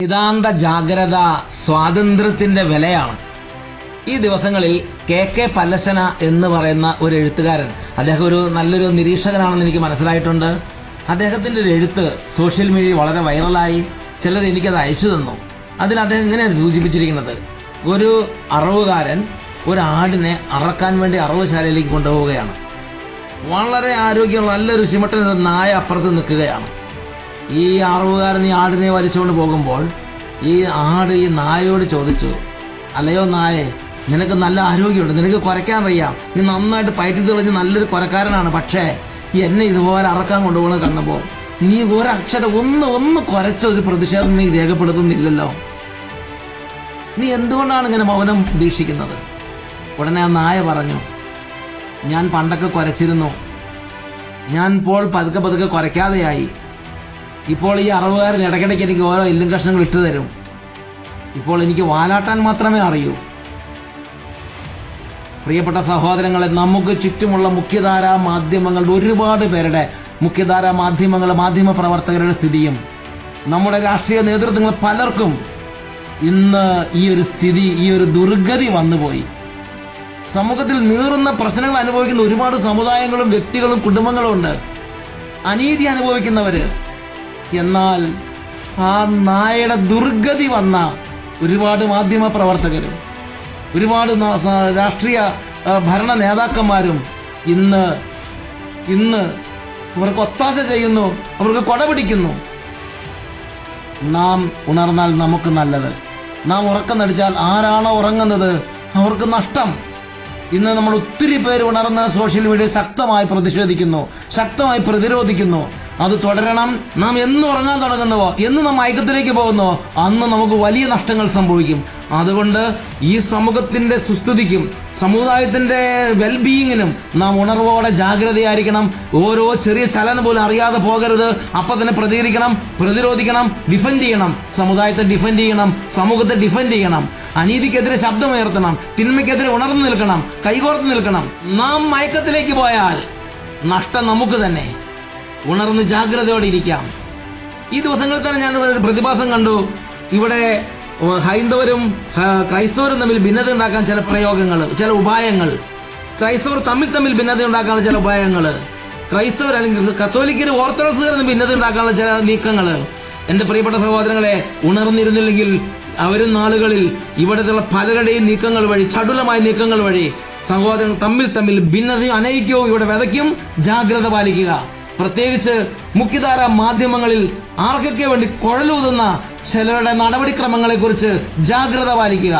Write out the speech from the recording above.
നിതാന്ത ജാഗ്രത സ്വാതന്ത്ര്യത്തിന്റെ വിലയാണ്. ഈ ദിവസങ്ങളിൽ കെ കെ പല്ലശന എന്ന് പറയുന്ന ഒരു എഴുത്തുകാരൻ അദ്ദേഹം ഒരു നല്ലൊരു നിരീക്ഷകനാണെന്ന് എനിക്ക് മനസ്സിലായിട്ടുണ്ട്. അദ്ദേഹത്തിന്റെ ഒരു എഴുത്ത് സോഷ്യൽ മീഡിയയിൽ വളരെ വൈറലായി. ചിലർ എനിക്കത് അയച്ചു തന്നു. അതിൽ അദ്ദേഹം ഇങ്ങനെയാണ് സൂചിപ്പിച്ചിരിക്കുന്നത്. ഒരു അറവുകാരൻ ഒരു ആടിനെ അറക്കാൻ വേണ്ടി അറവുശാലയിലേക്ക് കൊണ്ടുപോവുകയാണ്. വളരെ ആരോഗ്യമുള്ള നല്ലൊരു ചിമട്ടൻ നായ അപ്പുറത്ത് നിൽക്കുകയാണ്. ഈ അറവുകാരൻ ഈ ആടിനെ വലിച്ചുകൊണ്ട് പോകുമ്പോൾ ഈ ആട് ഈ നായയോട് ചോദിച്ചു അല്ലയോ നായെ നിനക്ക് നല്ല ആരോഗ്യമുണ്ട് നിനക്ക് കുരയ്ക്കാൻ അറിയാം നീ നന്നായിട്ട് പയറ്റി തെളിഞ്ഞ് നല്ലൊരു കുരക്കാരനാണ്. പക്ഷേ എന്നെ ഇതുപോലെ അറക്കാൻ കൊണ്ടുപോകുന്നത് കണ്ടപ്പോൾ നീ ഒരക്ഷരം ഒന്ന് ഒന്ന് കുരച്ച ഒരു പ്രതിഷേധം നീ രേഖപ്പെടുത്തുന്നില്ലല്ലോ. നീ എന്തുകൊണ്ടാണ് ഇങ്ങനെ മൗനം ദീക്ഷിക്കുന്നത് ഉടനെ ആ നായ പറഞ്ഞു ഞാൻ പണ്ടൊക്കെ കുറച്ചിരുന്നു ഞാൻ ഇപ്പോൾ പതുക്കെ പതുക്കെ കുരയ്ക്കാതെയായി. ഇപ്പോൾ ഈ അറുപതുകാരൻ ഇടയ്ക്കിടയ്ക്ക് എനിക്ക് ഓരോ എല്ലും കഷ്ണങ്ങൾ ഇട്ടു തരും. ഇപ്പോൾ എനിക്ക് വാലാട്ടാൻ മാത്രമേ അറിയൂ. പ്രിയപ്പെട്ട സഹോദരങ്ങളെ നമുക്ക് ചുറ്റുമുള്ള മുഖ്യധാരാ മാധ്യമങ്ങളുടെ ഒരുപാട് പേരുടെ മുഖ്യധാരാ മാധ്യമങ്ങൾ മാധ്യമ പ്രവർത്തകരുടെ സ്ഥിതിയും നമ്മുടെ രാഷ്ട്രീയ നേതൃത്വങ്ങൾ പലർക്കും ഇന്ന് ഈ ഒരു സ്ഥിതി ഈ ഒരു ദുർഗതി വന്നുപോയി. സമൂഹത്തിൽ നീറുന്ന പ്രശ്നങ്ങൾ അനുഭവിക്കുന്ന ഒരുപാട് സമുദായങ്ങളും വ്യക്തികളും കുടുംബങ്ങളും ഉണ്ട്. അനീതി അനുഭവിക്കുന്നവര് എന്നാൽ ആ നായയുടെ ദുർഗതി വന്ന ഒരുപാട് മാധ്യമ പ്രവർത്തകരും ഒരുപാട് രാഷ്ട്രീയ ഭരണ നേതാക്കന്മാരും ഇന്ന് ഇന്ന് അവർക്ക് ഒത്താശ ചെയ്യുന്നു അവർക്ക് കൊട പിടിക്കുന്നു. നാം ഉണർന്നാൽ നമുക്ക് നല്ലത്. നാം ഉറക്കം നടിച്ചാൽ ആരാണോ ഉറങ്ങുന്നത് അവർക്ക് നഷ്ടം. ഇന്ന് നമ്മൾ ഒത്തിരി പേര് ഉണർന്ന് സോഷ്യൽ മീഡിയ ശക്തമായി പ്രതിഷേധിക്കുന്നു ശക്തമായി പ്രതിരോധിക്കുന്നു. അത് തുടരണം. നാം എന്ന് ഉറങ്ങാൻ തുടങ്ങുന്നുവോ? എന്ന് നാം ഐക്യത്തിലേക്ക് പോകുന്നുവോ അന്ന് നമുക്ക് വലിയ നഷ്ടങ്ങൾ സംഭവിക്കും. അതുകൊണ്ട് ഈ സമൂഹത്തിന്റെ സുസ്ഥിതിക്കും സമുദായത്തിന്റെ വെൽബീയിങ്ങിനും നാം ഉണർവോടെ ജാഗ്രതയായിരിക്കണം. ഓരോ ചെറിയ ചലനം പോലും അറിയാതെ പോകരുത്. അപ്പൊ തന്നെ പ്രതികരിക്കണം പ്രതിരോധിക്കണം ഡിഫെൻഡ് ചെയ്യണം. സമുദായത്തെ ഡിഫെൻഡ് ചെയ്യണം സമൂഹത്തെ ഡിഫെൻഡ് ചെയ്യണം. അനീതിക്കെതിരെ ശബ്ദമുയർത്തണം തിന്മയ്ക്കെതിരെ ഉണർന്നു നിൽക്കണം കൈകോർത്ത് നിൽക്കണം. നാം മയക്കത്തിലേക്ക് പോയാൽ നഷ്ടം നമുക്ക് തന്നെ. ഉണർന്ന് ജാഗ്രതയോടെ ഇരിക്കാം. ഈ ദിവസങ്ങളിൽ തന്നെ ഞാൻ ഇവിടെ ഒരു പ്രതിഭാസം കണ്ടു. ഇവിടെ ഹൈന്ദവരും ക്രൈസ്തവരും തമ്മിൽ ഭിന്നത ഉണ്ടാക്കാൻ ചില പ്രയോഗങ്ങൾ ചില ഉപായങ്ങൾ. ക്രൈസ്തവർ തമ്മിൽ തമ്മിൽ ഭിന്നത ഉണ്ടാക്കാനുള്ള ചില ഉപായങ്ങൾ ക്രൈസ്തവർ അല്ലെങ്കിൽ കത്തോലിക്കരും ഓർത്തഡോക്സുകാരും ഭിന്നത ഉണ്ടാക്കാനുള്ള ചില നീക്കങ്ങൾ എന്റെ പ്രിയപ്പെട്ട സഹോദരങ്ങളെ ഉണർന്നിരുന്നില്ലെങ്കിൽ അവരും നാളുകളിൽ ഇവിടത്തുള്ള പലരുടെയും നീക്കങ്ങൾ വഴി ചടുലമായ നീക്കങ്ങൾ വഴി സഹോദരങ്ങൾ തമ്മിൽ തമ്മിൽ ഭിന്നതയും അനൈക്യവും ഇവിടെ വിതയ്ക്കും. ജാഗ്രത പാലിക്കുക. പ്രത്യേകിച്ച് മുഖ്യധാര മാധ്യമങ്ങളിൽ ആർക്കൊക്കെ വേണ്ടി കുഴലൂതുന്ന ചിലരുടെ നടപടിക്രമങ്ങളെക്കുറിച്ച് ജാഗ്രത പാലിക്കുക.